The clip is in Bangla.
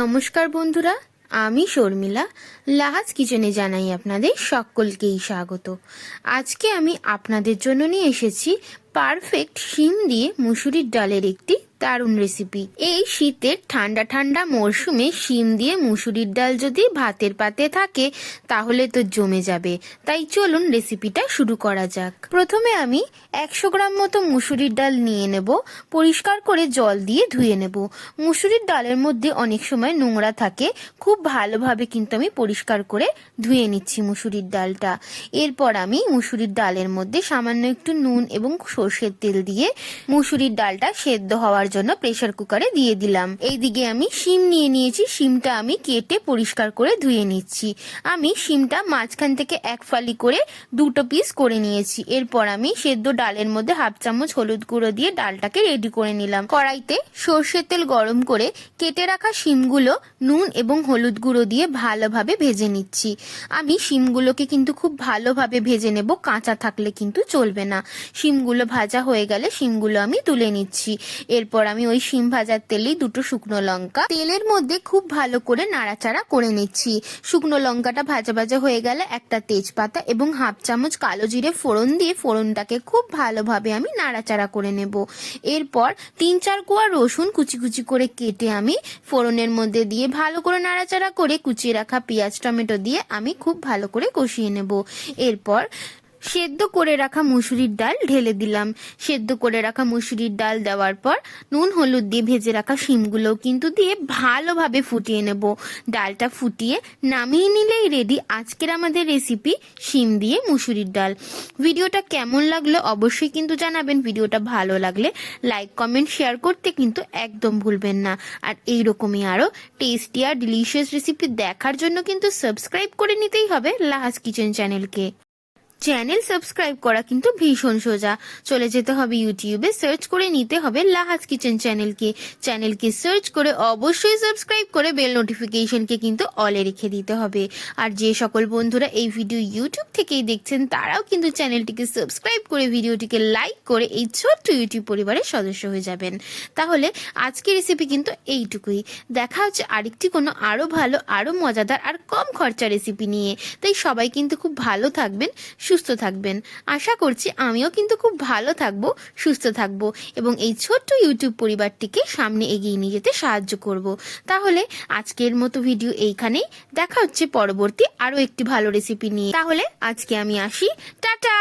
নমস্কার বন্ধুরা, আমি শর্মিলা, লাহাজ কিচেনে জানাই আপনাদের সকলকেই স্বাগত। আজকে আমি আপনাদের জন্য নিয়ে এসেছি পারফেক্ট শিম দিয়ে মুসুরির ডালের একটি দারুণ রেসিপি এই শীতের ঠান্ডা ঠান্ডা মরশুমে শিম দিয়ে মুসুরির ডাল যদি ভাতের পাতে থাকে, তাহলে তো জমে যাবে। তাই চলুন রেসিপিটা শুরু করা যাক। প্রথমে আমি একশো গ্রাম মতো মুসুরির ডাল নিয়ে নেব। পরিষ্কার করে জল দিয়ে ধুয়ে নেব। মুসুরির ডালের মধ্যে অনেক সময় নোংরা থাকে। খুব ভালোভাবে কিন্তু আমি পরিষ্কার করে ধুয়ে নিচ্ছি মুসুরির ডালটা। এরপর আমি মুসুরির ডালের মধ্যে সামান্য একটু নুন এবং সর্ষের তেল দিয়ে মুসুরির ডালটা সেদ্ধ হওয়ার জন্য প্রেসার কুকারে দিয়ে দিলাম। এইদিকে আমি শিম নিয়ে নিয়েছি। শিমটা আমি কেটে পরিষ্কার করে ধুয়ে নিচ্ছি। আমি শিমটা মাঝখান থেকে এক ফালি করে দুটো পিস করে নিয়েছি। এরপর আমি সেদ্ধ ডালের মধ্যে হাফ চামচ হলুদ গুঁড়ো দিয়ে ডালটাকে রেডি করে নিলাম। কড়াইতে সর্ষের তেল গরম করে কেটে রাখা শিমগুলো নুন এবং হলুদ গুঁড়ো দিয়ে ভালোভাবে ভেজে নিচ্ছি। আমি শিমগুলোকে কিন্তু খুব ভালোভাবে ভেজে নেব। কাঁচা থাকলে কিন্তু চলবে না। শিমগুলো ভাজা হয়ে গেলে শিমগুলো আমি তুলে নিচ্ছি। এরপর আমি ওই শিম ভাজার তেলেই দুটো শুকনো লঙ্কা তেলের মধ্যে খুব ভালো করে নাড়াচাড়া করে নিচ্ছি। শুকনো লঙ্কাটা ভাজা ভাজা হয়ে গেলে একটা তেজপাতা এবং হাফ চামচ কালো জিরে ফোড়ন দিয়ে ফোড়নটাকে খুব ভালোভাবে আমি নাড়াচাড়া করে নেব। এরপর তিন চার কোয়া রসুন কুচি কুচি করে কেটে আমি ফোড়নের মধ্যে দিয়ে ভালো করে নাড়াচাড়া করে কুচিয়ে রাখা পেঁয়াজ, টমেটো দিয়ে আমি খুব ভালো করে কষিয়ে নেব। এরপর সেদ্ধ করে রাখা মুসুরির ডাল ঢেলে দিলাম। সেদ্ধ করে রাখা মুসুরির ডাল দেওয়ার পর নুন, হলুদ দিয়ে ভেজে রাখা শিমগুলোও কিন্তু দিয়ে ভালোভাবে ফুটিয়ে নেব। ডালটা ফুটিয়ে নামিয়ে নিলেই রেডি আজকের আমাদের রেসিপি শিম দিয়ে মুসুরির ডাল। ভিডিওটা কেমন লাগল অবশ্যই কিন্তু জানাবেন। ভিডিওটা ভালো লাগলে লাইক কমেন্ট শেয়ার করতে কিন্তু একদম ভুলবেন না। আর এইরকমই আরও টেস্টি আর ডিলিশিয়াস রেসিপি দেখার জন্য কিন্তু সাবস্ক্রাইব করে নিতেই হবে লাহাজ কিচেন চ্যানেলকে চ্যানেল সাবস্ক্রাইব করা কিন্তু ভীষণ সোজা। চলে যেতে হবে ইউটিউবে, সার্চ করে নিতে হবে লাহাজ কিচেন চ্যানেলকে। চ্যানেলকে সার্চ করে অবশ্যই সাবস্ক্রাইব করে বেল নোটিফিকেশনকে কিন্তু অলে রেখে দিতে হবে। আর যে সকল বন্ধুরা এই ভিডিও ইউটিউব থেকেই দেখছেন, তারাও কিন্তু চ্যানেলটিকে সাবস্ক্রাইব করে ভিডিওটিকে লাইক করে এই ছোট্ট ইউটিউব পরিবারের সদস্য হয়ে যাবেন। তাহলে আজকের রেসিপি কিন্তু এইটুকুই। দেখা হচ্ছে আরেকটি কোনো আরও ভালো আরও মজাদার আর কম খরচা রেসিপি নিয়ে। তাই সবাই কিন্তু খুব ভালো থাকবেন সুস্থ থাকবেন। আশা করছি আমিও কিন্তু খুব ভালো থাকব, সুস্থ থাকব এবং এই ছোট্ট ইউটিউব পরিবারটিকে সামনে এগিয়ে নিয়ে যেতে সাহায্য করব। তাহলে আজকের মতো ভিডিও এইখানেই। দেখা হচ্ছে পরবর্তী আরও একটি ভালো রেসিপি নিয়ে। তাহলে আজকে আমি আসি। টাটা!